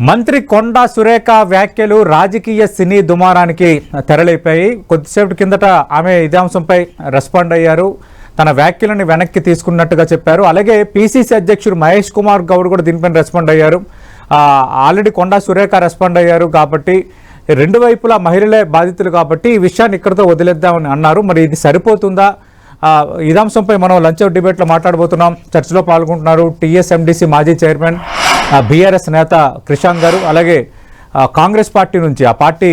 మంత్రి కొండా సురేఖ వ్యాఖ్యలు రాజకీయ సినీ దుమారానికి తెరలిపోయి. కొద్దిసేపటి కిందట ఆమె ఇదే అంశంపై రెస్పాండ్ అయ్యారు. తన వ్యాఖ్యలను వెనక్కి తీసుకున్నట్టుగా చెప్పారు. అలాగే పీసీసీ అధ్యక్షుడు మహేష్ కుమార్ గౌడ్ కూడా దీనిపైన రెస్పాండ్ అయ్యారు. ఆల్రెడీ కొండా సురేఖ రెస్పాండ్ అయ్యారు కాబట్టి రెండు వైపులా మహిళలే బాధితులు కాబట్టి ఈ విషయాన్ని ఇక్కడితో వదిలేద్దామని అన్నారు. మరి ఇది సరిపోతుందా? ఆ, మనం లంచ్ డిబేట్లో మాట్లాడబోతున్నాం. చర్చలో పాల్గొంటున్నారు టీఎస్ఎండిసి మాజీ చైర్మన్ బీఆర్ఎస్ నేత క్రిషాంగ్ గారు అలాగే కాంగ్రెస్ పార్టీ నుంచి ఆ పార్టీ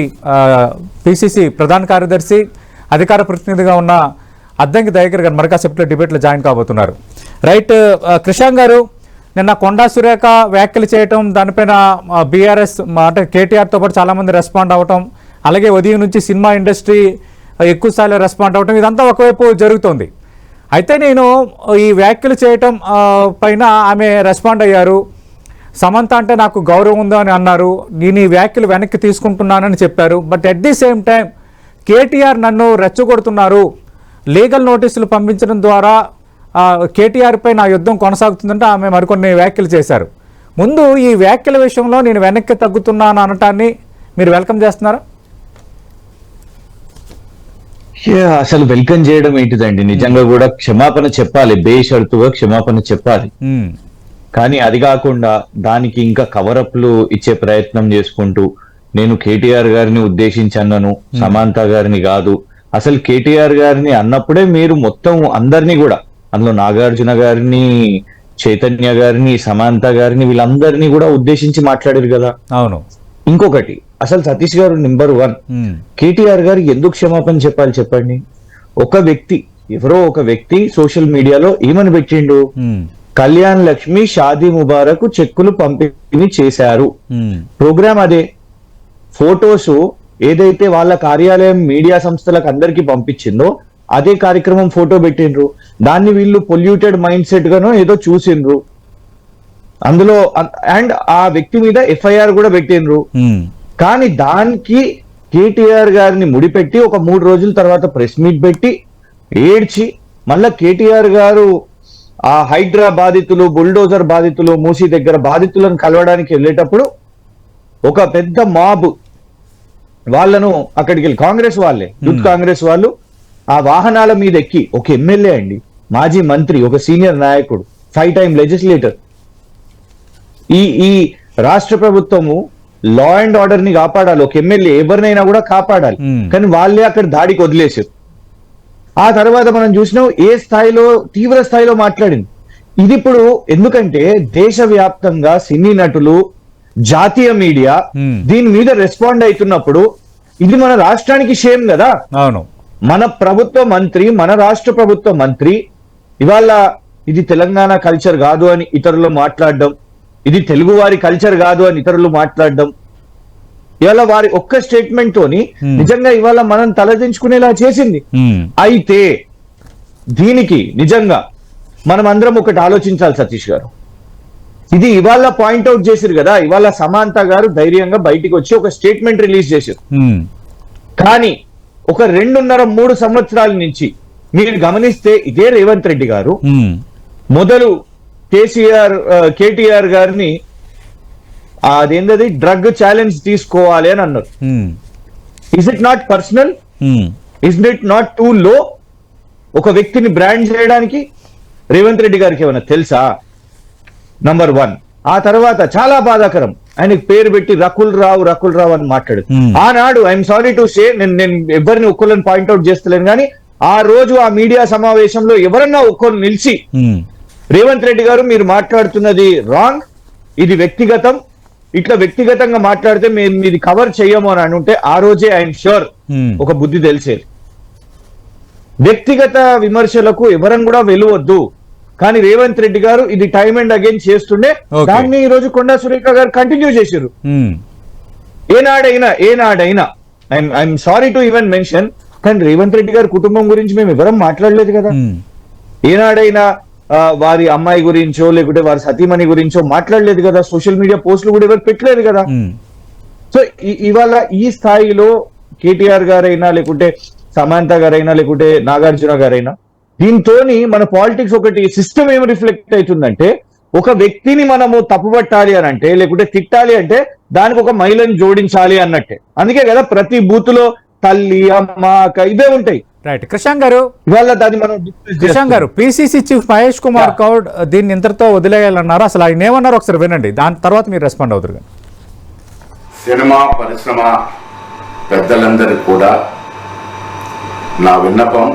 పిసిసి ప్రధాన కార్యదర్శి అధికార ప్రతినిధిగా ఉన్న అద్దంకి దయాకర్ గారు మరొక డిబేట్లో జాయిన్ కాబోతున్నారు. రైట్ క్రిషాంగ్ గారు నిన్న కొండా సురేఖ వ్యాఖ్యలు చేయటం దానిపైన బీఆర్ఎస్ అంటే కేటీఆర్తో పాటు చాలామంది రెస్పాండ్ అవ్వటం అలాగే ఉదయం నుంచి సినిమా ఇండస్ట్రీ ఎక్కువ స్థాయిలో రెస్పాండ్ అవ్వటం ఇదంతా ఒకవైపు జరుగుతోంది. అయితే నేను ఈ వ్యాఖ్యలు చేయటం పైన ఆమె రెస్పాండ్ అయ్యారు. సమంత అంటే నాకు గౌరవం ఉందో అని అన్నారు. నేను ఈ వ్యాఖ్యలు వెనక్కి తీసుకుంటున్నానని చెప్పారు. But at the same time KTR నన్ను రెచ్చగొడుతున్నారు. లీగల్ నోటీసులు పంపించడం ద్వారా ఆ, కేటీఆర్ పై నా యుద్ధం కొనసాగుతుందంటే ఆమె మరికొన్ని వ్యాఖ్యలు చేశారు. ముందు ఈ వ్యాఖ్యల విషయంలో నేను వెనక్కి తగ్గుతున్నాను అనటాన్ని మీరు వెల్కమ్ చేస్తున్నారా? అసలు వెల్కమ్ చేయడం ఏంటిదండి? నిజంగా కూడా క్షమాపణ చెప్పాలి. బేషరతుగా క్షమాపణ చెప్పాలి. కానీ అది కాకుండా దానికి ఇంకా కవరప్లు ఇచ్చే ప్రయత్నం చేసుకుంటూ నేను కేటీఆర్ గారిని ఉద్దేశించి అన్నను సమాంత గారిని కాదు. అసలు కేటీఆర్ గారిని అన్నప్పుడే మీరు మొత్తం అందరినీ కూడా అందులో నాగార్జున గారిని చైతన్య గారిని సమాంత గారిని వీళ్ళందరినీ కూడా ఉద్దేశించి మాట్లాడారు కదా. అవును. ఇంకొకటి అసలు సతీష్ గారు నెంబర్ వన్ కేటీఆర్ గారు ఎందుకు క్షమాపణ చెప్పాలి చెప్పండి? ఒక వ్యక్తి ఎవరో ఒక వ్యక్తి సోషల్ మీడియాలో ఏమని పెట్టిండు? కళ్యాణ్ లక్ష్మి షాదీ ముబారక్ చెక్కులు పంపిణీ చేశారు. ప్రోగ్రామ్ అదే. ఫోటోస్ ఏదైతే వాళ్ళ కార్యాలయం మీడియా సంస్థలకు అందరికి పంపించిందో అదే కార్యక్రమం ఫోటో పెట్టిండ్రు. దాన్ని వీళ్ళు పొల్యూటెడ్ మైండ్ సెట్ గానో ఏదో చూసిండ్రు. అందులో అండ్ ఆ వ్యక్తి మీద ఎఫ్ఐఆర్ కూడా పెట్టిండ్రు. కానీ దానికి కేటీఆర్ గారిని ముడిపెట్టి ఒక మూడు రోజుల తర్వాత ప్రెస్ మీట్ పెట్టి ఏడ్చి మళ్ళా కేటీఆర్ గారు ఆ హైడ్రా బాధితులు బుల్డోజర్ బాధితులు మూసీ దగ్గర బాధితులను కలవడానికి వెళ్ళేటప్పుడు ఒక పెద్ద మాబ్ వాళ్ళను అక్కడికి వెళ్ళి కాంగ్రెస్ వాళ్ళే యూత్ కాంగ్రెస్ వాళ్ళు ఆ వాహనాల మీద ఎక్కి ఒక ఎమ్మెల్యే అండి మాజీ మంత్రి ఒక సీనియర్ నాయకుడు ఫైవ్ టైం లెజిస్లేటర్. ఈ ఈ రాష్ట్ర ప్రభుత్వము లా అండ్ ఆర్డర్ని కాపాడాలి ఒక ఎమ్మెల్యే ఎవరినైనా కూడా కాపాడాలి. కానీ వాళ్ళే అక్కడ దాడికి వదిలేసారు ఆ తర్వాత మనం చూసినాం ఏ స్థాయిలో తీవ్ర స్థాయిలో మాట్లాడింది. ఇది ఇప్పుడు ఎందుకంటే దేశవ్యాప్తంగా సినీ నటులు జాతీయ మీడియా. దీని మీద రెస్పాండ్ అవుతున్నప్పుడు ఇది మన రాష్ట్రానికి షేమ్ కదా. అవును. మన ప్రభుత్వ మంత్రి మన రాష్ట్ర ప్రభుత్వ మంత్రి ఇవాళ ఇది తెలంగాణ కల్చర్ కాదు అని ఇతరులు మాట్లాడడం ఇది తెలుగు వారి కల్చర్ కాదు అని ఇతరులు మాట్లాడడం ఇవాళ వారి ఒక్క స్టేట్మెంట్ తోని Hmm. నిజంగా ఇవాళ మనం తలదించుకునేలా చేసింది. ఉమ్, అయితే దీనికి నిజంగా మనం అందరం ఒకటి ఆలోచించాలి సతీష్ గారు. ఇది ఇవాళ పాయింట్అవుట్ చేసిరు కదా ఇవాళ సమాంత గారు ధైర్యంగా బయటికి వచ్చి ఒక స్టేట్మెంట్ రిలీజ్ చేశారు ఉమ్, కానీ ఒక రెండున్నర మూడు సంవత్సరాల నుంచి మీరు గమనిస్తే ఇదే రేవంత్ రెడ్డి గారు మొదలు కేసీఆర్ కేటీఆర్ గారిని అదేంటది డ్రగ్ ఛాలెంజ్ తీసుకోవాలి అని అన్నారు. Is it not personal is it not too low ఒక వ్యక్తిని బ్రాండ్ చేయడానికి రేవంత్ రెడ్డి గారికి ఏమైనా తెలుసా? నంబర్ వన్ ఆ తర్వాత చాలా బాధాకరం. ఆయనకి పేరు పెట్టి రకుల్ రావు రకుల్ రావు అని మాట్లాడు. ఆనాడు ఐఎమ్ సారీ టు సే నేను నేను ఎవరిని ఒక్కళ్ళని పాయింట్అవుట్ చేస్తలేను కానీ ఆ రోజు ఆ మీడియా సమావేశంలో ఎవరన్నా ఒక్కరు నిలిచి రేవంత్ రెడ్డి గారు మీరు మాట్లాడుతున్నది రాంగ్ ఇది వ్యక్తిగతం. ఇట్లా వ్యక్తిగతంగా మాట్లాడితే మేము మీది కవర్ చెయ్యము అని అనుంటే ఆ రోజే ఐఎమ్ షూర్ ఉమ్, ఒక బుద్ధి తెలిసేది. వ్యక్తిగత విమర్శలకు ఎవరని కూడా వెలువద్దు. కానీ రేవంత్ రెడ్డి గారు ఇది టైం అండ్ అగైన్ చేస్తుండే. దాన్ని ఈ రోజు కొండా సురేఖ గారు కంటిన్యూ చేశారు ఉమ్, ఏనాడైనా ఏనాడైనా. I'm sorry to even mention కానీ రేవంత్ రెడ్డి గారి కుటుంబం గురించి మేము ఎవరం మాట్లాడలేదు కదా. ఉమ్, ఏనాడైనా వారి అమ్మాయి గురించో లేకుంటే వారి సతీమణి గురించో మాట్లాడలేదు కదా. సోషల్ మీడియా పోస్టులు కూడా ఎవరు పెట్టలేదు కదా. సో ఇవాళ ఈ స్థాయిలో కేటీఆర్ గారైనా లేకుంటే సమాంత గారైనా లేకుంటే నాగార్జున గారైనా దీంతోని మన పాలిటిక్స్ ఒకటి సిస్టమ్ ఏం రిఫ్లెక్ట్ అవుతుందంటే ఒక వ్యక్తిని మనము తప్పుపట్టాలి అని అంటే లేకుంటే తిట్టాలి అంటే దానికి ఒక మహిళని జోడించాలి అన్నట్టే. అందుకే కదా ప్రతి బూత్లో తల్లి అమ్మ అక్క ఇవే ఉంటాయి. రైట్ కృషాంక్ గారు ఇవాళ దాన్ని మనం discuss కృషాంక్ చేస్తున్నాం. గారు పిసిసి చీఫ్ మహేష్ కుమార్ గౌడ్ దీన్ని ఇంతటితో వదిలేయాలన్నారు? అసలు ఆయన ఏమన్నారు ఒకసారి వినండి. దాని తర్వాత మీరు రెస్పాండ్ అవుతారు. సినిమా పరిశ్రమ పెద్దలందరికీ కూడా నా విన్నపం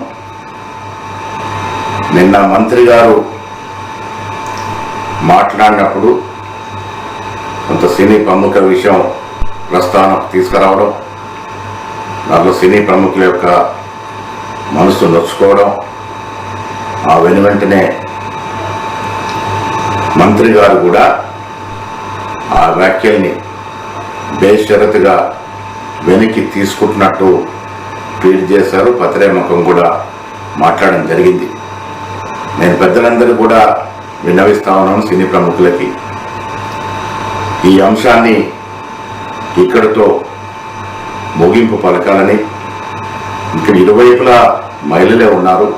నిన్న మంత్రి గారు మాట్లాడినప్పుడు కొంత సినీ ప్రముఖ విషయం ప్రస్తావనకు తీసుకురావడం దాంట్లో సినీ ప్రముఖుల యొక్క మనసు నొచ్చుకోవడం ఆ వెను వెంటనే మంత్రి గారు కూడా ఆ వ్యాఖ్యల్ని బేషరతుగా వెనక్కి తీసుకుంటున్నట్టు ట్వీట్ చేశారు. పత్రేముఖం కూడా మాట్లాడడం జరిగింది. నేను పెద్దలందరూ కూడా విన్నవిస్తా ఉన్నాను సినీ ప్రముఖులకి. ఈ అంశాన్ని ఇక్కడితో ముగింపు పలకాలని ఇక్కడ ఇరువైపులా మహిళలే ఉన్నారు.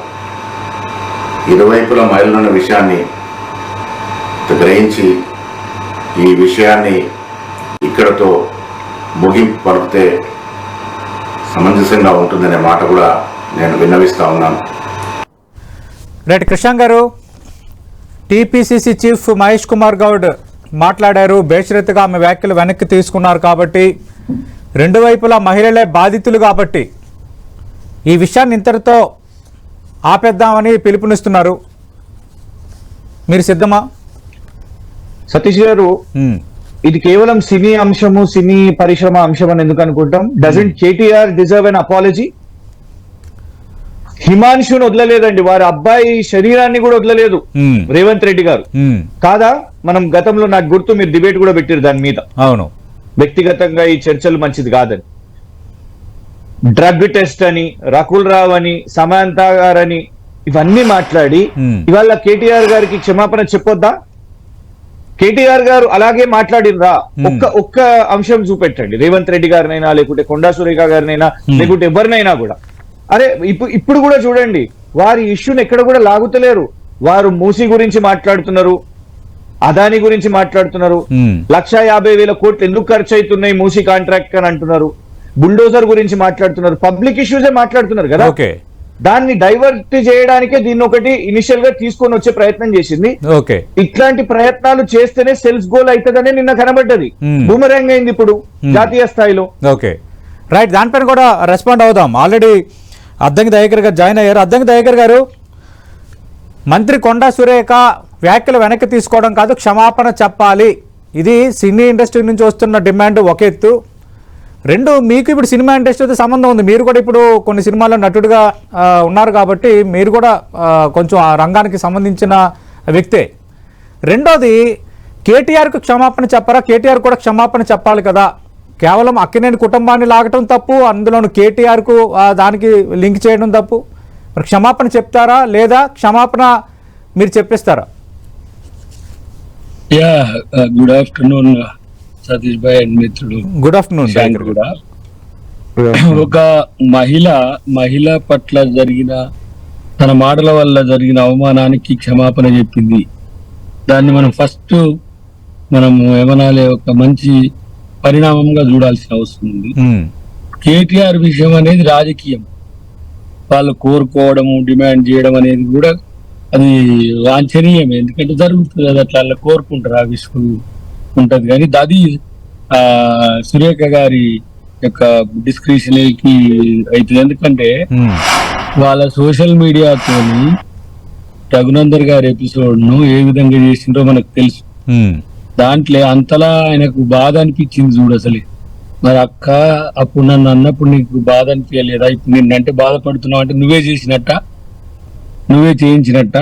ఇరువైపులా మహిళలు ఉన్న విషయాన్ని గ్రహించి ఈ విషయాన్ని ఇక్కడతో ముగింపు పలికితే సమంజసంగా ఉంటుందనే మాట కూడా నేను విన్నవిస్తా ఉన్నాను. రైట్ కృష్ణ గారు టీపీసీసీ చీఫ్ మహేష్ కుమార్ గౌడ్ మాట్లాడారు. బేషరతుగా ఆమె వ్యాఖ్యలు వెనక్కి తీసుకున్నారు కాబట్టి రెండు వైపులా మహిళలే బాధితులు కాబట్టి ఈ విషయాన్ని ఇంతటితో ఆపేద్దామని పిలుపునిస్తున్నారు. మీరు సిద్ధమా? సతీష్ గారు ఇది కేవలం సినీ అంశము సినీ పరిశ్రమ అంశం అని ఎందుకు అనుకుంటాం? Doesn't KTR deserve an apology హిమాంశుని వదలలేదండి. వారి అబ్బాయి శరీరాన్ని కూడా వదలలేదు. రేవంత్ రెడ్డి గారు. కాదా? మనం గతంలో నాకు గుర్తు మీరు డిబేట్ కూడా పెట్టారు దాని మీద. అవును. వ్యక్తిగతంగా ఈ చర్చలు మంచిది కాదని. డ్రగ్ టెస్ట్ అని రకుల్ రావ్ అని సమాంత గారని ఇవన్నీ మాట్లాడి. ఇవాళ కేటీఆర్ గారికి క్షమాపణ చెప్పొద్దా? కేటీఆర్ గారు అలాగే మాట్లాడినరా. ఒక్క ఒక్క అంశం చూపెట్టండి. రేవంత్ రెడ్డి గారినైనా లేకుంటే కొండా సురేఖ గారినైనా. లేకుంటే ఎవరినైనా కూడా. అరే ఇప్పుడు ఇప్పుడు కూడా చూడండి వారి ఇష్యూని ఎక్కడ కూడా లాగుతలేరు. వారు మూసి గురించి మాట్లాడుతున్నారు అదాని గురించి మాట్లాడుతున్నారు. లక్ష యాభై వేల కోట్లు ఎందుకు ఖర్చు అవుతున్నాయి మూసీ కాంట్రాక్ట్ అని అంటున్నారు. బుల్డోజర్ గురించి మాట్లాడుతున్నారు. పబ్లిక్ ఇష్యూసే మాట్లాడుతున్నారు కదా? ఓకే. దాన్ని డైవర్ట్ చేయడానికే దీన్ని ఒకటి ఇనిషియల్గా తీసుకొని వచ్చే ప్రయత్నం చేసింది. ఓకే. ఇట్లాంటి ప్రయత్నాలు చేస్తేనే సెల్స్ గోల్ అవుతుందనే నిన్న కనబడ్డది. Hmm. బూమరంగ్ అయింది ఇప్పుడు Hmm. జాతీయ స్థాయిలో. ఓకే. రైట్ దానిపైన కూడా రెస్పాండ్ అవుదాం. ఆల్రెడీ అద్దంకి దయాకర్ గారు జాయిన్ అయ్యారు. అద్దంకి దయాకర్ గారు మంత్రి కొండా సురేఖ వ్యాఖ్యలు వెనక్కి తీసుకోవడం కాదు క్షమాపణ చెప్పాలి. ఇది సినీ ఇండస్ట్రీ నుంచి వస్తున్న డిమాండ్ ఒక ఎత్తు. రెండు మీకు ఇప్పుడు సినిమా ఇండస్ట్రీతో సంబంధం ఉంది. మీరు కూడా ఇప్పుడు కొన్ని సినిమాల్లో నటుడుగా ఉన్నారు కాబట్టి మీరు కూడా కొంచెం ఆ రంగానికి సంబంధించిన వ్యక్తే. రెండోది కేటీఆర్కు క్షమాపణ చెప్పరా? కేటీఆర్ కూడా క్షమాపణ చెప్పాలి కదా. కేవలం అక్కినేని కుటుంబాన్ని లాగటం తప్పు అందులోను కేటీఆర్కు దానికి లింక్ చేయడం తప్పు. మరి క్షమాపణ చెప్తారా? లేదా క్షమాపణ మీరు చెప్పిస్తారా? Yeah good afternoon Satish bhai and మిత్రుడు గుడ్ ఆఫ్టర్నూన్ కూడా. ఒక మహిళ మహిళ పట్ల జరిగిన తన మాటల వల్ల జరిగిన అవమానానికి క్షమాపణ చెప్పింది. దాన్ని మనం ఫస్ట్ మనం ఏమనాలి ఒక మంచి పరిణామంగా చూడాల్సిన అవసరం ఉంది. ఉమ్, కేటీఆర్ విషయం అనేది రాజకీయం. వాళ్ళు కోరుకోవడము డిమాండ్ చేయడం అనేది కూడా అది వాంఛనీయమే. ఎందుకంటే జరుగుతుంది అది అట్లా కోరుకుంటారు ఆ విషయం ఉంటది. కానీ అది ఆ సురేఖ గారి యొక్క డిస్క్రిప్షన్కి అవుతుంది. ఎందుకంటే వాళ్ళ సోషల్ మీడియాతోని రఘునందర్ గారి ఎపిసోడ్ను ఏ విధంగా చేసిండ్రో మనకు తెలుసు. దాంట్లో అంతలా ఆయనకు బాధ అనిపించింది చూడు అసలు. మరి అక్క అప్పుడు నన్ను అన్నప్పుడు నీకు బాధ అనిపించలేదా? ఇప్పుడు నిన్నంటే బాధపడుతున్నావు అంటే నువ్వే చేసినట్ట? నువ్వే చేయించినట్ట?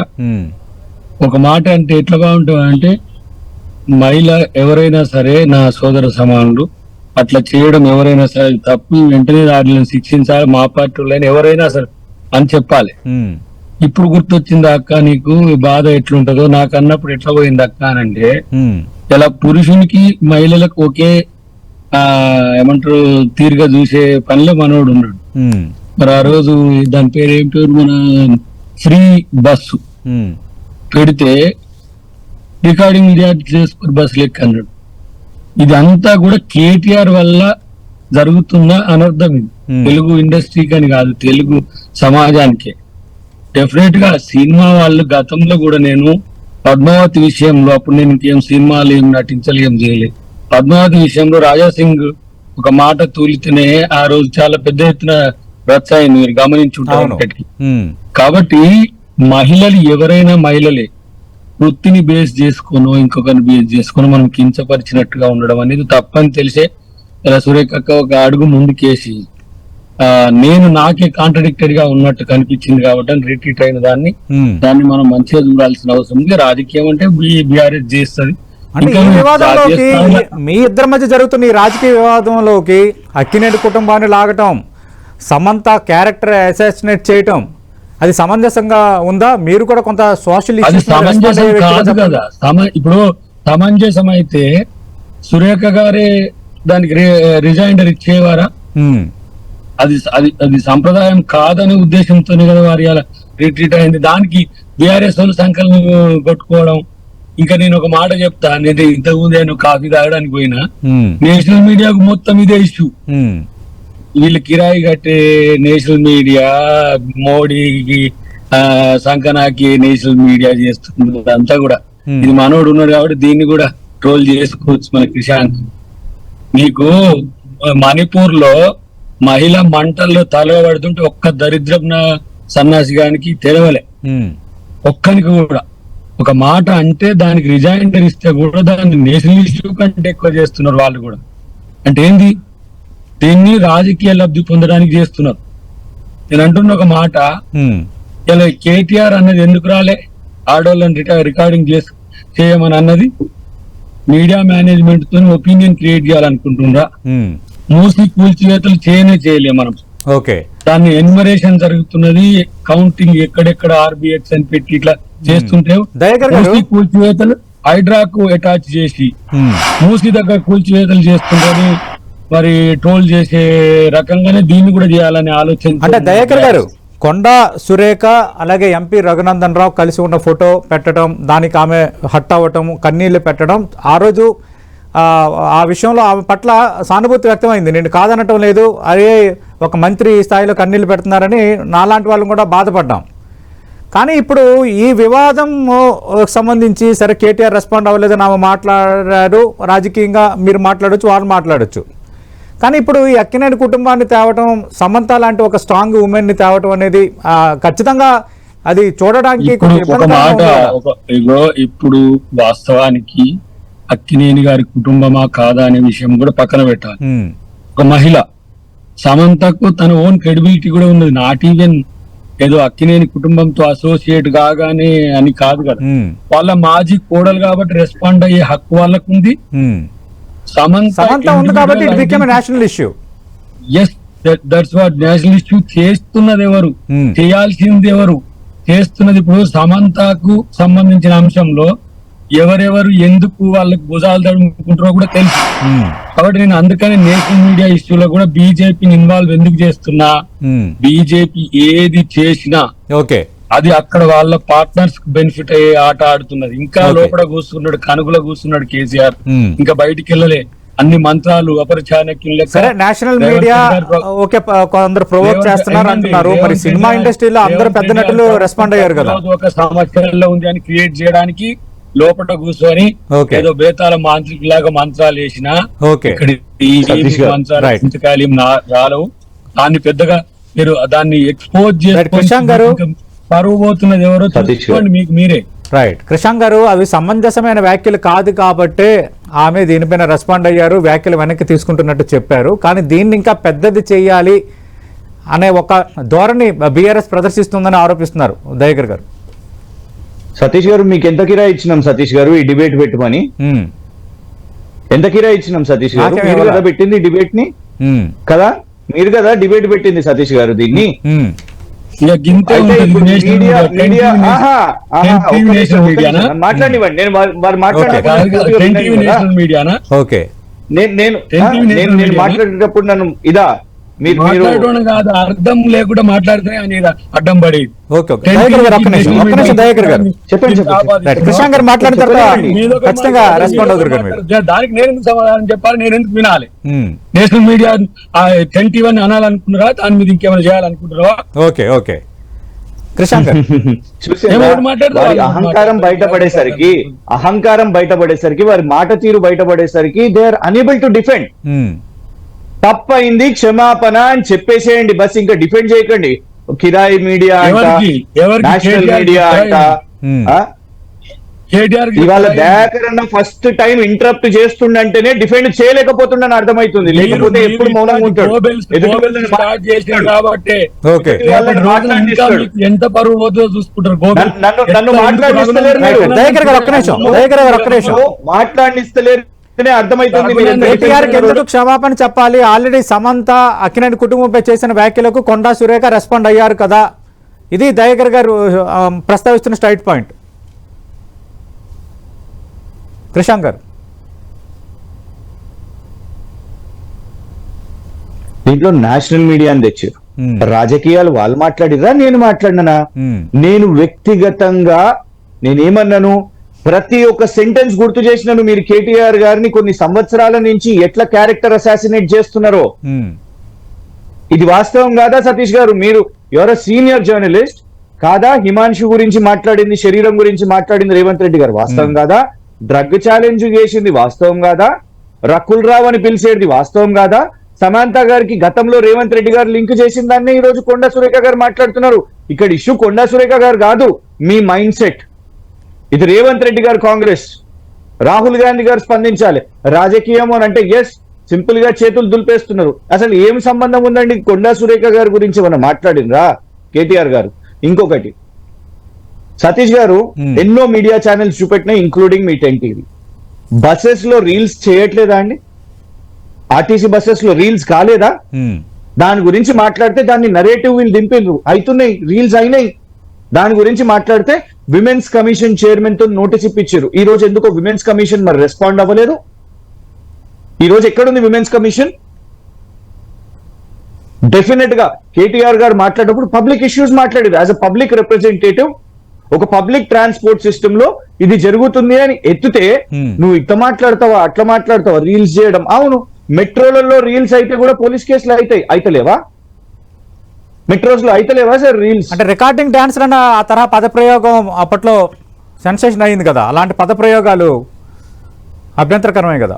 ఒక మాట అంటే ఎట్లా బాగుంటావు అంటే మహిళ ఎవరైనా సరే నా సోదర సమానులు అట్లా చేయడం ఎవరైనా సరే తప్పు. వెంటనే వాటిని శిక్షించాలి. మా పార్టీ వాళ్ళైనా ఎవరైనా సరే అని చెప్పాలి. ఇప్పుడు గుర్తొచ్చింది అక్క నీకు? బాధ ఎట్లుంటదో? నాకు అన్నప్పుడు ఎట్లా పోయింది అక్క అని అంటే ఇలా పురుషునికి మహిళలకు ఒకే ఆ ఏమంటారు తీరుగా చూసే పనిలో మనోడు ఉన్నాడు. మరి ఆ రోజు దాని పేరు ఏం పేరు మన ఫ్రీ బస్సు. పెడితే రికార్డింగ్ చేసుకుని బస్సులు ఎక్కి అన్నాడు ఇది అంతా కూడా కేటీఆర్ వల్ల జరుగుతున్న అనర్థం ఇది Hmm. తెలుగు ఇండస్ట్రీకి అని కాదు తెలుగు సమాజానికే. డెఫినెట్గా సినిమా వాళ్ళు గతంలో కూడా నేను పద్మావతి విషయంలో అప్పుడు నేను ఇంకేం సినిమాలు ఏం నటించలే ఏం చేయలేదు. పద్మావతి విషయంలో రాజా సింగ్ ఒక మాట తూలితేనే ఆ రోజు చాలా పెద్ద ఎత్తున రచ్చ అయింది. మీరు గమనించుంటారు. ఉమ్, కాబట్టి మహిళలు ఎవరైనా మహిళలే. వృత్తిని బేస్ చేసుకోను ఇంకొకరిని బేస్ చేసుకుని మనం కించపరిచినట్టుగా ఉండడం అనేది తప్పని తెలిసే ఇలా సురేఖ అక్క ఒక అడుగు ముందుకేసి ఆ నేను నాకే కాంట్రడిక్టెడ్గా ఉన్నట్టు కనిపించింది కాబట్టి రిట్రీట్ అయిన దాన్ని. దాన్ని మనం మంచిగా చూడాల్సిన అవసరం ఉంది రాజకీయం అంటే బీఆర్ఎస్ చేస్తుంది మీ ఇద్దరి మధ్య జరుగుతున్న ఈ రాజకీయ వివాదంలోకి అక్కినేని కుటుంబాన్ని లాగటం సమంత క్యారెక్టర్ అసాసినేట్ చేయటం అది సమంజసంగా ఉందా? మీరు కూడా కొంత సోషల్ ఇప్పుడు సమంజసం అయితే సురేఖ గారే దానికి రిజైండర్ ఇచ్చేవారా? అది అది అది సంప్రదాయం కాదనే ఉద్దేశంతోనే కదా వారి రిట్రీట్ అయింది. దానికి బీఆర్ఎస్ వాళ్ళు సంకలనం కొట్టుకోవడం. ఇంకా నేను ఒక మాట చెప్తా. నేను ఇంతకుముందు నేను కాఫీ తాగడానికి పోయినా. నేషనల్ మీడియాకు మొత్తం ఇదే ఇష్యూ వీళ్ళు కిరాయి కట్టే నేషనల్ మీడియా మోడీకి ఆ, సంకనాకి నేషనల్ మీడియా చేస్తుంది అంతా కూడా. ఇది మనోడు ఉన్నాడు కాబట్టి దీన్ని కూడా ట్రోల్ చేసుకోవచ్చు మన క్రిషాంక్ నీకు మణిపూర్లో మహిళ మంటల్లో తలబడుతుంటే ఒక్క దరిద్రపున సన్నాసి గానికి తెలవలే. ఒక్కనికి కూడా. ఒక మాట అంటే దానికి రిజైండర్ ఇస్తే కూడా దాన్ని నేషనల్ ఇష్యూ కంటే ఎక్కువ చేస్తున్నారు వాళ్ళు కూడా. అంటే ఏంది? దీన్ని రాజకీయ లబ్ధి పొందడానికి చేస్తున్నారు. నేను అంటున్న ఒక మాట ఇలా కేటీఆర్ అన్నది ఎందుకు రాలే? ఆడోళ్ళని రికా- రికార్డింగ్ చేసి చేయమని అన్నది మీడియా మేనేజ్మెంట్తో ఒపీనియన్ క్రియేట్ చేయాలనుకుంటుండ్రా ఉమ్. మూసి కూల్చివేతలు చేయనే చేయలే మనం. ఓకే. దాన్ని ఎన్మరేషన్ జరుగుతున్నది కౌంటింగ్ ఎక్కడెక్కడ ఆర్బిఎక్స్ అని పెట్టి ఇట్లా చేస్తుంటే మూసి కూల్చివేతలు హైడ్రాకు అటాచ్ చేసి మూసి దగ్గర కూల్చివేతలు చేస్తుంటని మరి ట్రోల్ చేసే రకంగానే దీన్ని కూడా చేయాలనే ఆలోచన అంటే దయాకర్ గారు కొండ సురేఖ అలాగే ఎంపీ రఘునందన్ రావు కలిసి ఉన్న ఫోటో పెట్టడం దానికి ఆమె హట్ అవ్వటం కన్నీళ్ళు పెట్టడం ఆ రోజు ఆ, విషయంలో ఆమె పట్ల సానుభూతి వ్యక్తమైంది. నేను కాదనటం లేదు అదే ఒక మంత్రి స్థాయిలో కన్నీళ్ళు పెడుతున్నారని నాలాంటి వాళ్ళు కూడా బాధపడ్డాం. కానీ ఇప్పుడు ఈ వివాదం సంబంధించి సరే కేటీఆర్ రెస్పాండ్ అవ్వలేదని ఆమె మాట్లాడారు రాజకీయంగా మీరు మాట్లాడొచ్చు వాళ్ళు మాట్లాడొచ్చు. కానీ ఇప్పుడు ఈ అక్కినేని కుటుంబాన్ని తేవటం సమంత లాంటి ఒక స్ట్రాంగ్ ఉమెన్ని తేవటం అనేది ఖచ్చితంగా అది చూడడానికి ఒక మాట ఇప్పుడు వాస్తవానికి అక్కినేని గారి కుటుంబమా కాదా అనే విషయం కూడా పక్కన పెట్టాలి. ఒక మహిళ సమంతకు తన ఓన్ క్రెడిబిలిటీ కూడా ఉన్నది. నాట్ ఈవెన్ ఏదో అక్కినేని కుటుంబంతో అసోసియేట్ కాగానే అని కాదు కదా. వాళ్ళ మాజీ కోడలు కాబట్టి రెస్పాండ్ అయ్యే హక్కు వాళ్ళకు ఉంది. సమంత ఉంది కాబట్టి it became national issue yes that's what national issue చేస్తున్నది ఎవరు? Hmm. చేయాల్సింది ఎవరు? చేస్తున్నది ఇప్పుడు సమంతకు సంబంధించిన అంశంలో ఎవరెవరు ఎందుకు వాళ్ళకి భుజాలు తడుముకుంటారో కూడా తెలుసు. కాబట్టి నేను అందుకని నేషనల్ మీడియా ఇష్యూలో కూడా బీజేపీని ఇన్వాల్వ్ ఎందుకు చేస్తున్నా? బీజేపీ ఏది చేసినా ఓకే అది అక్కడ వాళ్ళ పార్ట్నర్స్ బెనిఫిట్ అయ్యే ఆట ఆడుతున్నది. ఇంకా. లోపల కూర్చున్నాడు కనుగుల కూర్చున్నాడు కేసీఆర్. ఇంకా బయటికి వెళ్ళలే. అన్ని మంత్రాలు అపర చాణక్యులు లెక్క సరే నేషనల్ మీడియా ఓకే కొందరు ప్రొవోక్ చేస్తున్నారు అంటున్నారు. మరి సినిమా ఇండస్ట్రీలో అందరూ పెద్ద నటులు రెస్పాండ్ అయ్యారు కదా. ఒక సమస్యలో ఉంది అని క్రియేట్ చేయడానికి లోపల కూర్చొని. ఏదో బేతాల మాంత్రికులాగా మంత్రాలు వేసిన మంత్రాలు నా- రాలవు. దాన్ని పెద్దగా మీరు దాన్ని ఎక్స్పోజ్ కృష్ణాంగ్ గారు. పరువు పోతున్నది ఎవరో సతీష్ గారు. చూసుకోండి మీకు మీరే. రైట్ కృషాంక్ గారు అవి సమంజసమైన వ్యాఖ్యలు కాదు కాబట్టే ఆమె దీనిపైన రెస్పాండ్ అయ్యారు వ్యాఖ్యలు వెనక్కి తీసుకుంటున్నట్టు చెప్పారు. కానీ దీన్ని ఇంకా పెద్దది చేయాలి అనే ఒక ధోరణి బీఆర్ఎస్ ప్రదర్శిస్తుందని ఆరోపిస్తున్నారు దయాకర్ గారు. సతీష్ గారు మీకు ఎంత కిరాయి ఇచ్చినాం సతీష్ గారు? ఈ డిబేట్ పెట్టమని. ఉమ్, ఎంత కిరాయి ఇచ్చినాం సతీష్ గారు? మీరు. కదా పెట్టింది డిబేట్ని? ఉమ్, కదా? మీరు కదా డిబేట్ పెట్టింది సతీష్ గారు దీన్ని? మాట్లాడివ్వండి నేను నేను నేను? మాట్లాడేటప్పుడు నన్ను ఇదా మాట్లాడడం కాదు అర్థం లేకుండా మాట్లాడితే ఆయన అడ్డం పడేది. Okay okay. దయాకర్ గారు ఒక్క నిమిషం ఒక్క నిమిషం దయాకర్ గారు. చెప్పండి, చెప్పండి. రైట్ కృష్ణ గారు మాట్లాడిన తర్వాత చెప్పండి. మీదో ఒక ఖచ్చితంగా మాట్లాడాలి, రెస్పాండ్ మీదో అవుతారు ఒక గారు మీరు. మాట్లాడాలి. దానికి నేను ఎందుకు సమాధానం చెప్పాలి? నేను ఎందుకు వినాలి నేషనల్ మీడియా టెన్ టీవీ అనాలనుకుంటున్నారా? దాని మీద ఇంకేమైనా చేయాలనుకుంటున్నారా? Okay okay? వారి అహంకారం. బయటపడేసరికి అహంకారం బయటపడేసరికి వారి మాట తీరు బయటపడేసరికి they are unable to defend తప్పైంది క్షమాపణ అని చెప్పేసేయండి బస్ ఇంకా డిఫెండ్ చేయకండి కిరాయి మీడియా? నేషనల్ మీడియా అంట ఇవాళ. దయాకర్ అన్న ఫస్ట్ టైం ఇంటరప్ట్ చేస్తుండంటేనే డిఫెండ్ చేయలేకపోతుండని అర్థమవుతుంది మీరు- లేకపోతే ఎప్పుడు మౌనంగా ఉంటాడు ఎంత పరువు పోతుందో చూసుకుంటారు. నన్ను- మాట్లాడిస్తలేరు మీరు. ఎందుకు దయాకర్ గారు ఒక్క నిమిషం, దయాకర్ గారు ఒక్క నిమిషం. మాట్లాడిస్తలేరు డిఫెండ్ ఎందుకు క్షమాపణ చెప్పాలి? ఆల్రెడీ సమంత అక్కినేని కుటుంబంపై చేసిన వ్యాఖ్యలకు కొండా సురేఖ రెస్పాండ్ అయ్యారు కదా. ఇది దయాకర్ గారు ప్రస్తావిస్తున్న స్ట్రైట్ పాయింట్ కృషాంక్ గారు. దీంట్లో నేషనల్ మీడియా అని తెచ్చారు. Hmm. రాజకీయాలు వాళ్ళు మాట్లాడిరా నేను మాట్లాడినా Hmm. నేను వ్యక్తిగతంగా నేనేమన్నాను? ప్రతి ఒక్క సెంటెన్స్ గుర్తు చేసినాను మీరు కేటీఆర్ గారిని కొన్ని సంవత్సరాల నుంచి ఎట్లా క్యారెక్టర్ అసాసినేట్ చేస్తున్నారో. ఇది వాస్తవం కాదా సతీష్ గారు? మీరు ఎవరో సీనియర్ జర్నలిస్ట్ కాదా? హిమాంశు గురించి మాట్లాడింది శరీరం గురించి మాట్లాడింది రేవంత్ రెడ్డి గారు? వాస్తవం కాదా? డ్రగ్ ఛాలెంజ్ చేసింది? వాస్తవం కాదా? రకుల్ రావ్ అని పిలిచేది? వాస్తవం కాదా? సమాంత గారికి గతంలో రేవంత్ రెడ్డి గారు లింక్ చేసిన దాన్ని ఈ రోజు కొండా సురేఖ గారు మాట్లాడుతున్నారు. ఇక్కడ ఇష్యూ కొండా సురేఖ గారు కాదు మీ మైండ్ సెట్ ఇది రేవంత్ రెడ్డి గారు కాంగ్రెస్. రాహుల్ గాంధీ గారు స్పందించాలి. రాజకీయం అని అంటే ఎస్ సింపుల్గా చేతులు దులిపేస్తున్నారు. అసలు ఏం సంబంధం ఉందండి? కొండా సురేఖ గారి గురించి మనం మాట్లాడిండ్రా? కేటీఆర్ గారు. ఇంకొకటి. సతీష్ గారు Hmm. ఎన్నో మీడియా ఛానల్స్ చూపెట్టినాయి ఇంక్లూడింగ్ మీ టెన్ టీవీ. బస్సెస్లో రీల్స్ చేయట్లేదా అండి? ఆర్టీసీ బస్సెస్లో రీల్స్ కాలేదా? ఉమ్, దాని గురించి మాట్లాడితే దాన్ని నరేటివ్ వీళ్ళు దింపిండ్రు అవుతున్నాయి రీల్స్ అయినాయి. దాని గురించి మాట్లాడితే విమెన్స్ కమిషన్ చైర్మన్తో నోటీస్ ఇప్పించారు. ఈ రోజు ఎందుకో విమెన్స్ కమిషన్ మరి రెస్పాండ్ అవ్వలేదు? ఈ రోజు ఎక్కడుంది విమెన్స్ కమిషన్? డెఫినెట్గా కేటీఆర్ గారు మాట్లాడేటప్పుడు పబ్లిక్ ఇష్యూస్ మాట్లాడేది యాజ్ అ పబ్లిక్ రిప్రజెంటేటివ్ ఒక పబ్లిక్ ట్రాన్స్పోర్ట్ సిస్టమ్లో ఇది జరుగుతుంది అని ఎత్తుతే Hmm. నువ్వు ఇట్లా మాట్లాడతావా అట్లా మాట్లాడతావా రీల్స్ చేయడం. అవును మెట్రోలలో రీల్స్ అయితే కూడా పోలీస్ కేసులు అవుతాయి అయితలేవా? మెట్రోస్లో అయితలేవా సార్ రీల్స్? అంటే రికార్డింగ్ డాన్స్ అన్న ఆ తరహా పదప్రయోగం అప్పట్లో సెన్సేషన్ అయింది కదా. అలాంటి పదప్రయోగాలు అభ్యంతరకరమే కదా.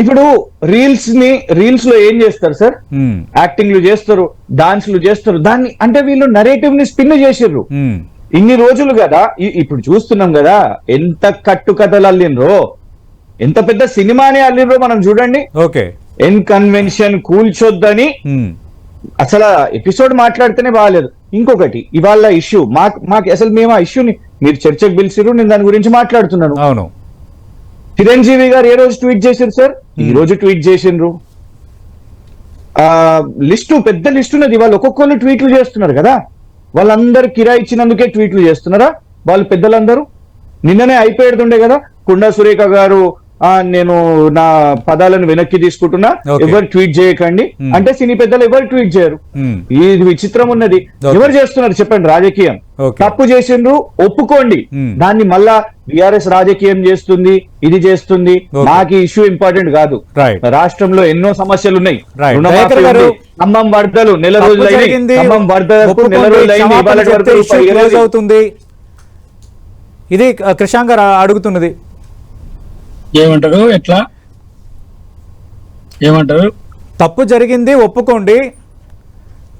ఇప్పుడు రీల్స్ని రీల్స్లో ఏం చేస్తారు సార్? యాక్టింగ్లు చేస్తారు డాన్స్లు చేస్తారు. దాన్ని అంటే వీళ్ళు నరేటివ్ని స్పిన్ చేసిర్రు. ఉమ్, ఇన్ని రోజులు కదా ఇప్పుడు చూస్తున్నాం కదా ఎంత కట్టు కథలు అల్లినరో ఎంత పెద్ద సినిమానే అల్లినరో మనం చూడండి. ఓకే. ఎన్ కన్వెన్షన్ కూల్చొద్దని అసలు ఎపిసోడ్ మాట్లాడితేనే బాగాలేదు ఇంకొకటి ఇవాళ ఇష్యూ మాకు మాకు అసలు మేము ఆ ఇష్యూని మీరు చర్చకు పిలిచిర్రు నేను దాని గురించి మాట్లాడుతున్నాను. అవును. చిరంజీవి గారు ఏ రోజు ట్వీట్ చేశారు సార్? ఈ రోజు ట్వీట్ చేసిండ్రు ఆ లిస్టు పెద్ద లిస్ట్ ఉన్నది. వాళ్ళు ఒక్కొక్కరు ట్వీట్లు చేస్తున్నారు కదా. వాళ్ళందరూ కిరాయి ఇచ్చినందుకే ట్వీట్లు చేస్తున్నారా? వాళ్ళు పెద్దలందరూ? నిన్ననే అయిపోయేడుతుండే కదా. కుండా సురేఖ గారు నేను నా పదాలను వెనక్కి తీసుకుంటున్నా. ఎవరు ట్వీట్ చేయకండి. అంటే సినీ పెద్దలు ఎవరు ట్వీట్ చేయరు ఇది విచిత్రం ఉన్నది. ఎవరు చేస్తున్నారు చెప్పండి రాజకీయం. తప్పు చేసిండ్రు ఒప్పుకోండి. దాన్ని మళ్ళా బిఆర్ఎస్ రాజకీయం చేస్తుంది ఇది చేస్తుంది. నాకు ఇష్యూ ఇంపార్టెంట్ కాదు. రాష్ట్రంలో ఎన్నో సమస్యలు ఉన్నాయి. ఖమ్మం వరదలు నెల రోజులు ఖమ్మం వరదలకు నెల రోజులు. అవుతుంది ఇది కృషాంక్ గారు అడుగుతున్నది ఏమంటారు? ఎట్లా? ఏమంటారు? తప్పు జరిగింది ఒప్పుకోండి.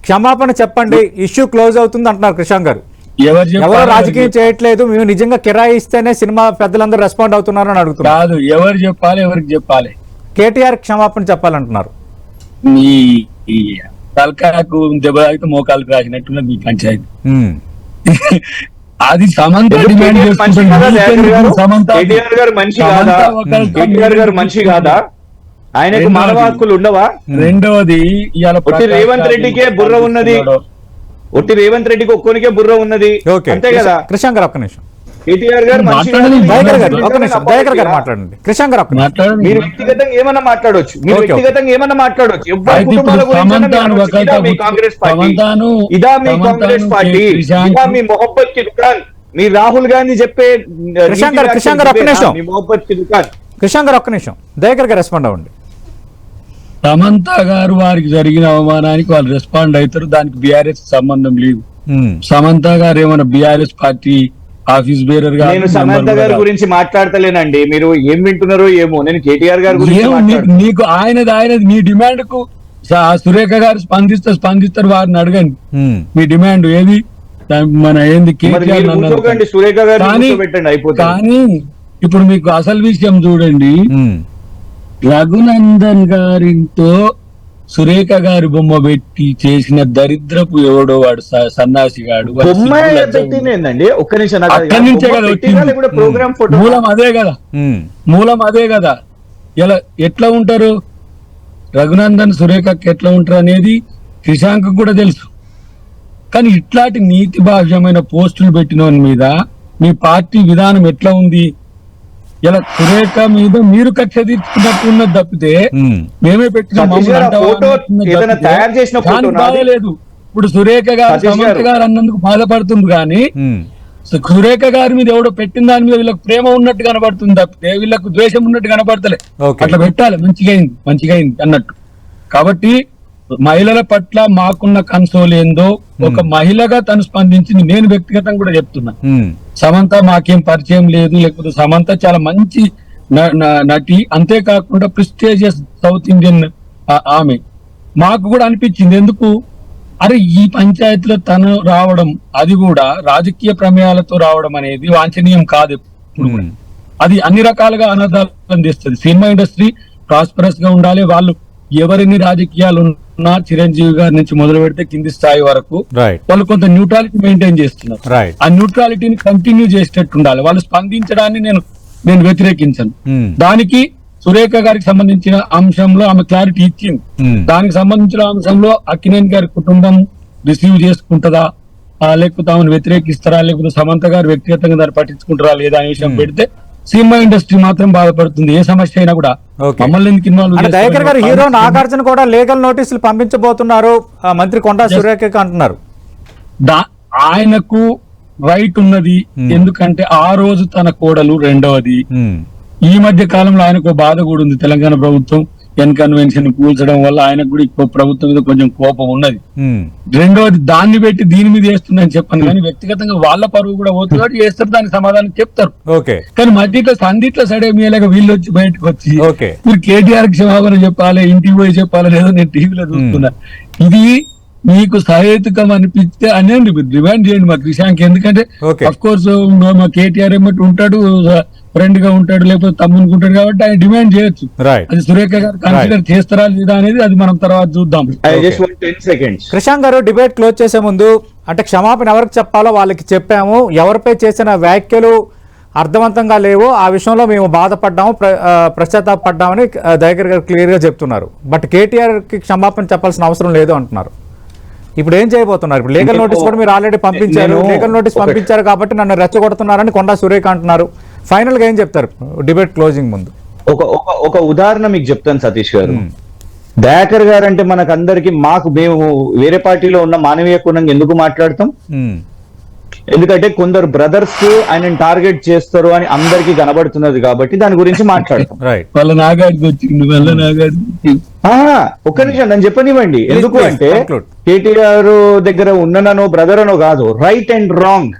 క్షమాపణ చెప్పండి. ఇష్యూ క్లోజ్ అవుతుంది అంటున్నారు కృషాంక్ గారు. ఎవరు రాజకీయం చేయట్లేదు. మేము నిజంగా కిరాయి ఇస్తేనే సినిమా పెద్దలందరూ రెస్పాండ్ అవుతున్నారు అని అడుగుతున్నారు కాదు ఎవరు చెప్పాలి ఎవరికి చెప్పాలి? కేటీఆర్ క్షమాపణ చెప్పాలంటున్నారు. మీ తలకాకు దెబ్బ తాగితే మోకాలకు రాసినట్టున్నది మీ పంచాయతీ. అది సమంత డిమాండ్ గారు? సమంత కేటీఆర్ గారు మనిషి కాదా? కేటీఆర్ గారు మనిషి కాదా? ఆయనకు రెండోది. మానవ హక్కులు ఉండవా? రెండవది ఒట్టి రేవంత్ రెడ్డికే బుర్ర ఉన్నది. ఒట్టి రేవంత్ రెడ్డికి ఒక్కోనికే బుర్ర ఉన్నది. ఓకే. అంతే కదా? కృషాంక్ గారు ఒక్క నిమిషం. కేటీఆర్ గారు. దయాకర్ గారు మాట్లాడండి. గారు మీరు వ్యక్తిగతంగా ఏమన్నా మీరు. వ్యక్తిగతంగా ఏమన్నా కుటుంబాల గురించి ఇదా మీ కాంగ్రెస్ పార్టీ సమంతాను ఇదా మీ సమంతాను కాంగ్రెస్ పార్టీ శ్రీశాంత్ ఇదా మీ మొహబ్బత్కి దుకాన్ మీ రాహుల్ గాంధీ చెప్పే కృష్ణ గారు, కృష్ణ గారు, ఒక్క నిమిషం. మీ మొహబ్బత్కి దుకాన్ కృష్ణ గారు ఒక్క నిమిషం. దయాకర్ గారు రెస్పాండ్ అవ్వండి. సమంత గారు వారికి జరిగిన అవమానానికి వాళ్ళు రెస్పాండ్ అవుతారు. దానికి బీఆర్ఎస్ సంబంధం లేదు. సమంత గారు ఏమైనా బీఆర్ఎస్ పార్టీ ఆఫీస్ బేరర్గా నేను సమంత గారి గురించి మాట్లాడతలేనండి. మీరు ఏం వింటున్నారో ఏమో. నేను కేటీఆర్ గారి గురించి నీకు- ఆయనది ఆయనది. మీ డిమాండ్కు సురేఖ గారు స్పందిస్తే స్పందిస్తారు వారిని అడగండి. మీ డిమాండ్ ఏది? మన ఏంది కేటీఆర్. సురేఖ గారిని కానీ కూర్చోబెట్టండి. అయిపోతుంది. కానీ ఇప్పుడు మీకు అసలు విషయం చూడండి. రఘునందన్ గారితో సురేఖ గారి బొమ్మ పెట్టి చేసిన దరిద్రపు ఎవడో వాడు స- సన్నాసి గాడు వాడి బొమ్మ సిగ్గు లజ్జ పెట్టింది ఏందండి? ఒక్క నిమిషం నాకు అది అక్కడి నుంచే బొమ్మ కదా పెట్టిందా వచ్చింది. లేకుంటే ప్రోగ్రామ్ ఫోటో మూలం అదే కదా. మూలం అదే కదా. ఇలా ఎట్లా ఉంటారు? రఘునందన్ సురేఖకి ఎట్లా ఉంటారు అనేది శశాంక్ కూడా తెలుసు. కానీ ఇట్లాంటి నీతి భావ్యమైన పోస్టులు పెట్టిన మీద మీ పార్టీ విధానం ఎట్లా ఉంది? ఇలా సురేఖ మీద మీరు కక్ష తీర్చుకున్నట్టు ఉన్నది తప్పితే మేమే పెట్టిన తయారు చేసిన? బాధలేదు ఇప్పుడు సురేఖ గారు సమంత గారు. అన్నందుకు బాధపడుతుంది కానీ సురేఖ గారి మీద ఎవడో పెట్టిన దాని మీద వీళ్ళకి ప్రేమ ఉన్నట్టు కనబడుతుంది తప్పితే వీళ్ళకు ద్వేషం ఉన్నట్టు కనబడతలే. అట్లా పెట్టాలి మంచిగా అయింది మంచిగా అయింది అన్నట్టు కాబట్టి మహిళల పట్ల మాకున్న కన్సోల్ ఏందో ఒక మహిళగా తను స్పందించింది. నేను వ్యక్తిగతంగా కూడా చెప్తున్నా. ఉమ్, సమంత మాకేం పరిచయం లేదు. లేకపోతే సమంత చాలా మంచి నటి. అంతేకాకుండా ప్రిస్టేజియస్ సౌత్ ఇండియన్ ఆమె. మాకు కూడా అనిపించింది. ఎందుకు? అరే ఈ పంచాయతీలో తను రావడం అది కూడా రాజకీయ ప్రమేయాలతో రావడం అనేది వాంఛనీయం కాదు. ఉమ్, అది అన్ని రకాలుగా అనర్థాలను తెస్తుంది సినిమా ఇండస్ట్రీ ప్రాస్పరస్గా ఉండాలి. వాళ్ళు ఎవరిని రాజకీయాలు ఉన్నా చిరంజీవి గారి నుంచి మొదలు పెడితే కింది స్థాయి వరకు వాళ్ళు కొంత న్యూట్రాలిటీ మెయింటైన్ చేస్తున్నారు. ఆ న్యూట్రాలిటీని కంటిన్యూ చేసేటట్టు ఉండాలి వాళ్ళు స్పందించడాన్ని నేను నేను వ్యతిరేకించను. ఉమ్, దానికి సురేఖ గారికి సంబంధించిన అంశంలో ఆమె క్లారిటీ ఇచ్చింది. ఉమ్, దానికి సంబంధించిన అంశంలో అక్కినేని గారి కుటుంబం రిసీవ్ చేసుకుంటుందా? లేకపోతే ఆమెను వ్యతిరేకిస్తారా? లేకపోతే సమంత గారు వ్యక్తిగతంగా దాన్ని పట్టించుకుంటారా లేదా అనే విషయం పెడితే సినిమా ఇండస్ట్రీ మాత్రం బాధపడుతుంది. ఏ సమస్య అయినా కూడా. మమ్మల్ని ఎందుకు ఇన్వాల్వ్ దయాకర్ గారు హీరో నాగార్జున కూడా లీగల్ నోటీసులు పంపించబోతున్నారు మంత్రి కొండా సురేఖకి అంటున్నారు. ఆయనకు రైట్ ఉన్నది. Hmm. ఎందుకంటే ఆ రోజు తన కోడలు రెండవది. ఉమ్, ఈ మధ్య కాలంలో ఆయనకు బాధ కూడా ఉంది తెలంగాణ ప్రభుత్వం. ఎన్ కన్వెన్షన్ కూల్చడం వల్ల ఆయనకు కూడా ఎక్కువ ప్రభుత్వం మీద కొంచెం కోపం ఉన్నది. ఉమ్, రెండవది దాన్ని పెట్టి దీని మీద వేస్తుందని చెప్పాను కానీ వ్యక్తిగతంగా వాళ్ళ పరువు కూడా పోతుంది కాబట్టి చేస్తారు దానికి సమాధానం చెప్తారు. ఓకే. కానీ మధ్యలో సందిట్లో సడే మీలాగా వీళ్ళు వచ్చి బయటకు వచ్చి ఓకే. మీరు కేటీఆర్ క్షమాపణ చెప్పాలి ఇంటికి పోయి చెప్పాలి లేదో నేను టీవీలో చూస్తున్నా. ఇది మీకు సహేతుకం అనిపిస్తే మీరు డిమాండ్ చేయండి మా క్రిషాంక్ ఎందుకంటే ఓకే. అఫ్ కోర్స్ మా కేటీఆర్ ఏమట్టి ఉంటాడు ఫ్రెండ్గా ఉంటాడు లేకపోతే తమ్మునికి ఉంటాడు కాబట్టి ఆయన డిమాండ్ చేయొచ్చు. రైట్ అది సురేఖ గారు కన్సిడర్ చేస్తారా లేదా అనేది అది మనం తర్వాత చూద్దాం. I just want ten seconds Krishank గారు డిబేట్ క్లోజ్ చేసే ముందు అంటే క్షమాపణ ఎవరికి చెప్పాలో వాళ్ళకి చెప్పాము. ఎవరిపై చేసిన వ్యాఖ్యలు అర్థవంతంగా లేవు. ఆ విషయంలో మేము బాధపడ్డాము ఆ, దయాకర్ గారు క్లియర్గా చెప్తున్నారు. బట్ కేటీఆర్కి క్షమాపణ చెప్పాల్సిన అవసరం లేదు అంటున్నారు. ఇప్పుడు ఏం చేయబోతున్నారు? ఇప్పుడు లీగల్ నోటీస్ కూడా మీరు ఆల్రెడీ పంపించారు. లీగల్ నోటీస్ పంపించారు కాబట్టి నన్ను రెచ్చగొడుతున్నారని కొండా సురేఖ అంటున్నారు. ఫైనల్గా ఏం చెప్తారు? డిబేట్ క్లోజింగ్ ముందు. ఒక ఒక ఉదాహరణ మీకు చెప్తాను సతీష్ గారు. దయాకర్ గారు అంటే మనకందరికి మాకు మేము వేరే పార్టీలో ఉన్న మానవీయ కోణంగా ఎందుకు మాట్లాడతాం? ఎందుకంటే కొందరు బ్రదర్స్ ఆయన టార్గెట్ చేస్తారు అని అందరికీ కనబడుతున్నది కాబట్టి దాని గురించి మాట్లాడతాం. రైట్ వాళ్ళ నాగాడికి వచ్చింది వాళ్ళ నాగాడికి వచ్చింది. ఆహా, ఒక్క నిమిషం నన్ను చెప్పనివ్వండి. ఎందుకు అంటే. కేటీఆర్ దగ్గర ఉన్ననో బ్రదర్ అనో కాదు రైట్ అండ్ రాంగ్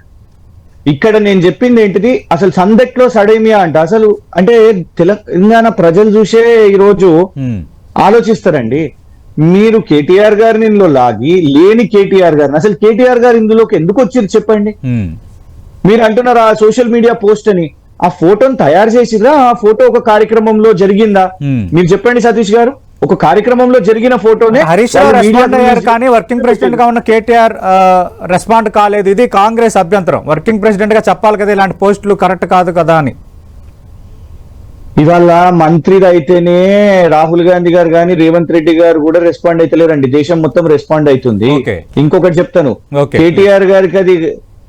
ఇక్కడ నేను చెప్పింది ఏంటిది? అసలు సందట్లో సడేమియా అంట. అసలు అంటే తెలంగాణ ప్రజలు చూసే ఈరోజు ఉమ్, ఆలోచిస్తారండి. మీరు కేటీఆర్ గారిని ఇందులో లాగి లేని కేటీఆర్ గారిని అసలు కేటీఆర్ గారు ఇందులోకి ఎందుకు వచ్చారు చెప్పండి? మీరు అంటున్నారు ఆ సోషల్ మీడియా పోస్ట్ అని? ఆ ఫోటోని తయారు చేసిరా ఆ ఫోటో ఒక కార్యక్రమంలో జరిగిందా. మీరు చెప్పండి సతీష్ గారు. ఒక కార్యక్రమంలో జరిగిన ఫోటోనే హరీష్ రెస్పాండ్ అయ్యారు కానీ వర్కింగ్ ప్రెసిడెంట్గా ఉన్న కేటీఆర్ రెస్పాండ్ కాలేదు. ఇది కాంగ్రెస్ అభ్యంతరం. వర్కింగ్ ప్రెసిడెంట్గా చెప్పాలి కదా ఇలాంటి పోస్టులు కరెక్ట్ కాదు కదా అని. ఇవాళ మంత్రిది అయితేనే రాహుల్ గాంధీ గారు కానీ రేవంత్ రెడ్డి గారు కూడా రెస్పాండ్ అయితలేరండి. దేశం మొత్తం రెస్పాండ్ అవుతుంది. ఇంకొకటి చెప్తాను. కేటీఆర్ గారికి అది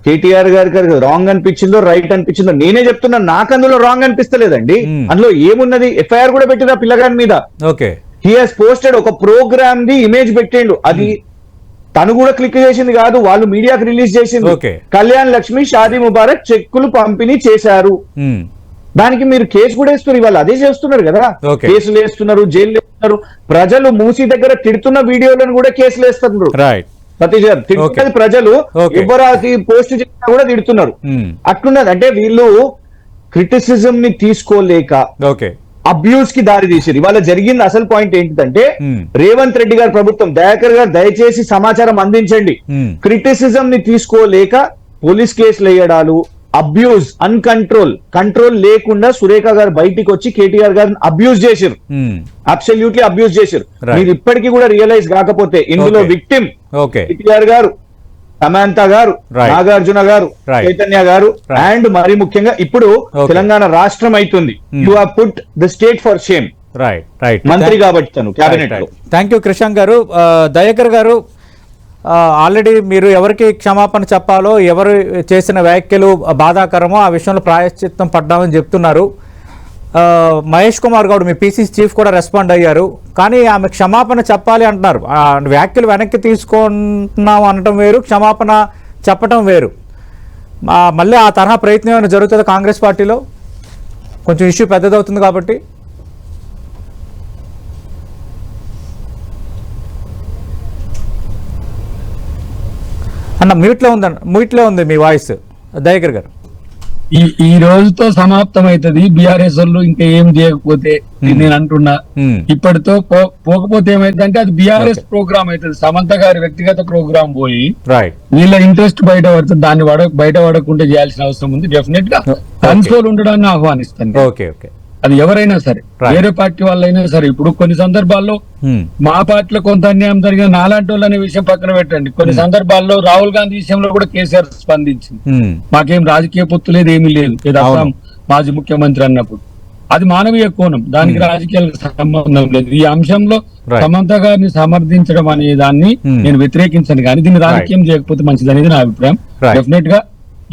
కేటీఆర్ గారికి రాంగ్ అనిపించిందో రైట్ అనిపించిందో నేనే చెప్తున్నా నాకు అందులో రాంగ్ అనిపిస్తలేదండి. అందులో ఏమున్నది? ఎఫ్ఐఆర్ కూడా పెట్టింది ఆ పిల్లగాని మీద. ఓకే. హీ హాస్ పోస్టెడ్ ఒక ప్రోగ్రామ్ ది ఇమేజ్ పెట్టిండు. అది తను కూడా క్లిక్ చేసింది కాదు వాళ్ళు మీడియాకి రిలీజ్ చేసింది. కళ్యాణ్ లక్ష్మి షాదీ ముబారక్ చెక్కులు పంపిణీ చేశారు. దానికి మీరు కేసు కూడా వేస్తున్నారు. ఇవాళ అదే చేస్తున్నారు కదా. కేసులు వేస్తున్నారు జైలు వేస్తున్నారు. ప్రజలు మూసి దగ్గర తిడుతున్న వీడియోలను కూడా కేసులు వేస్తున్నారు. సతీష్ గారు తిడుతున్నది ప్రజలు. ఎవరు పోస్ట్ చేసినా కూడా తిడుతున్నారు. ఉమ్, అట్లున్నది. అంటే వీళ్ళు క్రిటిసిజం ని తీసుకోలేక ఓకే అబ్యూస్కి దారి తీసారు ఇవాళ జరిగింది అసలు పాయింట్ ఏంటంటే Hmm. రేవంత్ రెడ్డి గారి ప్రభుత్వం. దయాకర్ గారు దయచేసి సమాచారం అందించండి. Hmm. క్రిటిసిజం ని తీసుకోలేక పోలీస్ కేసులు వేయడాలు అబ్యూజ్ అన్కంట్రోల్ కంట్రోల్ లేకుండా సురేఖ గారు బయటికి వచ్చి కేటీఆర్ గారిని అబ్యూజ్ చేశారు అబ్సల్యూట్లీ అబ్యూజ్ చేశారు. మీరు ఇప్పటికీ కూడా రియలైజ్ కాకపోతే ఇందులో. విక్టిమ్ కేటీఆర్ గారు సమాంత గారు. నాగార్జున గారు. చైతన్య గారు. అండ్ మరి ముఖ్యంగా ఇప్పుడు. తెలంగాణ రాష్ట్రం అవుతుంది Hmm. You have put the state for shame right right మంత్రి కాబట్టి తను కేబినెట్లో థ్యాంక్ యూ కృషాంక్ గారు దయాకర్ గారు ఆల్రెడీ మీరు ఎవరికి క్షమాపణ చెప్పాలో ఎవరు చేసిన వ్యాఖ్యలు బాధాకరమో ఆ విషయంలో ప్రాయశ్చిత్తం పడ్డామని చెప్తున్నారు. మహేష్ కుమార్ గౌడ్ మీ పీసీసీ చీఫ్ కూడా రెస్పాండ్ అయ్యారు. కానీ ఆమె క్షమాపణ చెప్పాలి అంటున్నారు. వ్యాఖ్యలు వెనక్కి తీసుకుంటున్నాం అనటం వేరు క్షమాపణ చెప్పటం వేరు. మళ్ళీ ఆ తరహా ప్రయత్నం ఏమైనా జరుగుతుందా కాంగ్రెస్ పార్టీలో? కొంచెం ఇష్యూ పెద్దదవుతుంది కాబట్టి. అన్న మ్యూట్లో ఉందండి మ్యూట్లో ఉంది మీ వాయిస్. దయాకర్ గారు. ఈ ఈ రోజుతో సమాప్తం అవుతుంది బీఆర్ఎస్ వాళ్ళు ఇంకా ఏం చేయకపోతే. నేను అంటున్నా. ఇప్పటితో పోకపోతే ఏమైందంటే అది బీఆర్ఎస్. ప్రోగ్రామ్ అవుతుంది సమంత గారి వ్యక్తిగత ప్రోగ్రామ్ పోయి వీళ్ళ ఇంట్రెస్ట్ బయట పడుతుంది. దాన్ని బయట పడకుండా చేయాల్సిన అవసరం ఉంది. డెఫినెట్గా. కన్సోల్ ఉండడాన్ని ఆహ్వానిస్తాను. Okay okay. అది ఎవరైనా సరే. వేరే పార్టీ వాళ్ళైనా సరే ఇప్పుడు కొన్ని సందర్భాల్లో మా పార్టీలో కొంత అన్యాయం జరిగిన నాలాంటి వాళ్ళు అనే విషయం పక్కన పెట్టండి. కొన్ని సందర్భాల్లో రాహుల్ గాంధీ విషయంలో కూడా కేసీఆర్ స్పందించింది. మాకేం రాజకీయ పొత్తు లేదు ఏమీ లేదు. అస్సాం మాజీ ముఖ్యమంత్రి అన్నప్పుడు. అది మానవీయ కోణం. దానికి రాజకీయాలకు సంబంధం లేదు. ఈ అంశంలో. సమంత గారిని సమర్థించడం అనే దాన్ని Hmm. నేను వ్యతిరేకించను. కానీ దీన్ని రాజకీయం చేయకపోతే మంచిది అనేది నా అభిప్రాయం. డెఫినెట్గా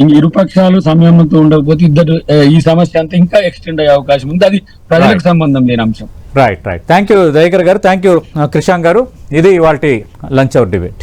ఈ ఇరుపక్షాలు సంయమనంతో ఉండకపోతే ఇద్దరు ఈ సమస్య అంతా ఇంకా ఎక్స్టెండ్ అయ్యే అవకాశం ఉంది. అది ప్రజలకు. సంబంధం లేని అంశం. Right right thank you Dayakar గారు. థ్యాంక్ యూ కృషాంక్ గారు. ఇది ఇవాళ లంచ్ అవర్ డిబేట్.